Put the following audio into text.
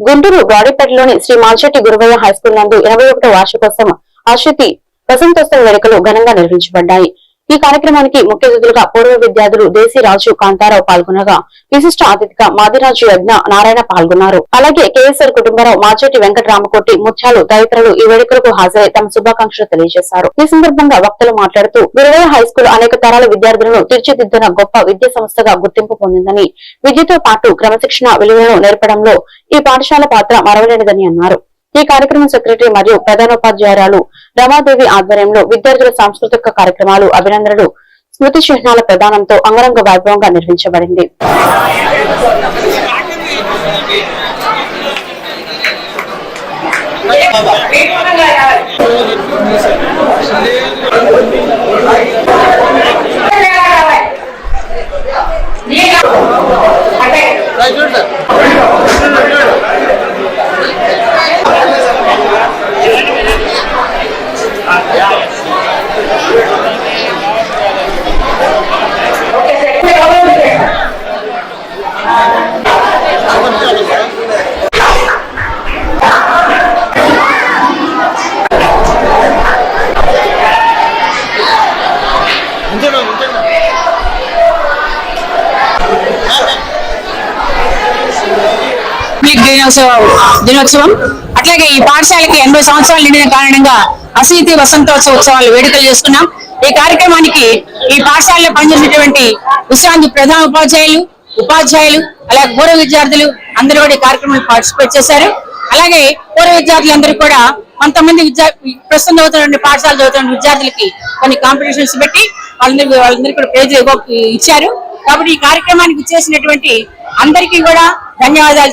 గుంటూరు గాడిపేటలోని శ్రీ మాల్చెట్టి గురువయ్య హైస్కూల్ నందు ఎనభై ఒకటో వార్షికోత్సవం ఆశుతి వసంతోత్సవ వేడుకలు ఘనంగా నిర్వహించబడ్డాయి. ఈ కార్యక్రమానికి ముఖ్య అతిథులుగా పూర్వ విద్యార్థులు దేశీరాజు కాంతారావు పాల్గొనగా విశిష్ట అతిథిగా మాదిరాజు యజ్ఞ నారాయణ పాల్గొన్నారు. అలాగే కేఎస్ఆర్ కుటుంబరావు మాచేటి వెంకటరామకోటి ముత్యాలు తదితరులు ఈ వేడుకలకు హాజరై తమ శుభాకాంక్షలు తెలియజేశారు. ఈ సందర్భంగా వక్తలు మాట్లాడుతూ గురువయ్య హైస్కూల్ అనేక తరాల విద్యార్థులను తీర్చిదిద్దిన గొప్ప విద్యా సంస్థగా గుర్తింపు పొందిందని విద్యతో పాటు క్రమశిక్షణ విలువలను నేర్పడంలో ఈ పాఠశాల పాత్ర మరవలేనిదని అన్నారు. ఈ కార్యక్రమం సెక్రటరీ మరియు ప్రధానోపాధ్యాయురాలు రమాదేవి ఆధ్వర్యంలో విద్యార్థుల సాంస్కృతిక కార్యక్రమాలు అభినందనలు స్మృతి చిహ్నాల ప్రదానంతో అంగరంగ వైభవంగా నిర్వహించబడింది. రిపబ్లిక్ దినోత్సవం దినోత్సవం. అట్లాగే ఈ పాఠశాలకి ఎనభై సంవత్సరాలు నిండిన కారణంగా అసీతి వసంతోత్సవ ఉత్సవాలు వేడుకలు చేసుకున్నాం. ఈ కార్యక్రమానికి ఈ పాఠశాలలో పనిచేసినటువంటి విశ్రాంతి ప్రధాన ఉపాధ్యాయులు ఉపాధ్యాయులు అలాగే పూర్వ విద్యార్థులు అందరూ కూడా ఈ కార్యక్రమంలో పార్టిసిపేట్ చేశారు. అలాగే పూర్వ విద్యార్థులందరూ కూడా కొంతమంది విద్యా ప్రస్తుతం చదువుతున్న పాఠశాల చదువుతున్న విద్యార్థులకి కొన్ని కాంపిటీషన్స్ పెట్టి వాళ్ళందరికీ వాళ్ళందరికీ కూడా ప్రైజ్ ఇచ్చారు. కాబట్టి ఈ కార్యక్రమానికి ఇచ్చేసినటువంటి అందరికీ కూడా ధన్యవాదాలు